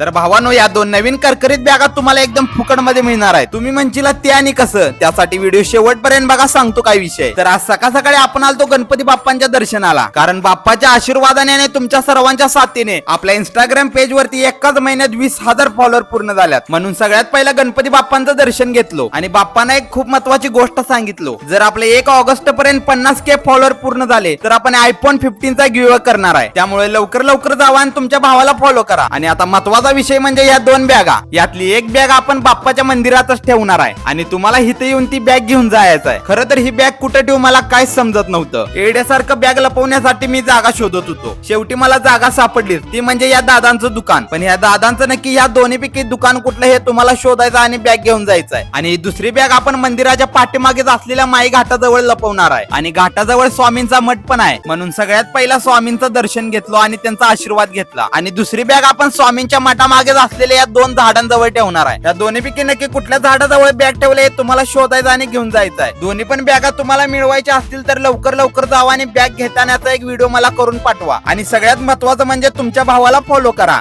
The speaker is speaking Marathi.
तर भावानो या दोन नवीन करकरीत बॅगा तुम्हाला एकदम फुकटमध्ये मिळणार आहे तुम्ही म्हणशील ते आणि कसं? त्यासाठी व्हिडिओ शेवटपर्यंत बघा सांगतो काय विषय. तर आज सकाळ सकाळी आपण आलतो गणपती बाप्पांच्या दर्शनाला. कारण बाप्पाच्या आशीर्वादाने आणि तुमच्या सर्वांच्या साथीने आपल्या इंस्टाग्राम पेज वरती एकाच महिन्यात वीस हजार फॉलोअर पूर्ण झाल्यात. म्हणून सगळ्यात पहिला गणपती बाप्पांचं दर्शन घेतलो. आणि बाप्पांना एक खूप महत्वाची गोष्ट सांगितलो. जर आपले एक ऑगस्ट पर्यंत पन्नास के फॉलोअर पूर्ण झाले तर आपण आयफोन फिफ्टीनचा गिव्ह करणार आहे. त्यामुळे लवकर लवकर जावा आणि तुमच्या भावाला फॉलो करा. आणि आता महत्त्वाचा विषय म्हणजे या दोन बॅगा. यातली एक बॅग आपण बाप्पाच्या मंदिरातच ठेवणार आहे. आणि तुम्हाला इथे येऊन ती बॅग घेऊन जायचं आहे खरं तर ही बॅग कुठे ठेवू मला काहीच समजत नव्हतं. एड्यासारखं बॅग लपवण्यासाठी मी जागा शोधत होतो. शेवटी मला जागा सापडली. ती म्हणजे या दादांचं दुकान. पण या दादांचं नक्की या दोन्ही पैकी दुकान कुठलं हे तुम्हाला शोधायचं आणि बॅग घेऊन जायचं आहे आणि दुसरी बॅग आपण मंदिराच्या पाठीमागेच असलेल्या माई घाटाजवळ लपवणार आहे. आणि घाटाजवळ स्वामींचा मठ पण आहे. म्हणून सगळ्यात पहिला स्वामींचं दर्शन घेतलो आणि त्यांचा आशीर्वाद घेतला. आणि दुसरी बॅग आपण स्वामींच्या मागे असलेल्या या दोन झाडांजवळ ठेवणार आहे. या दोन्ही पैकी नक्की कुठल्या झाडाजवळ बॅग ठेवले हे तुम्हाला शोधायचं आणि घेऊन जायचं आहे. दोन्ही पण बॅगा तुम्हाला मिळवायच्या असतील तर लवकर लवकर जावा आणि बॅग घेतानाचा एक व्हिडिओ मला करून पाठवा. आणि सगळ्यात महत्वाचं म्हणजे तुमच्या भावाला फॉलो करा.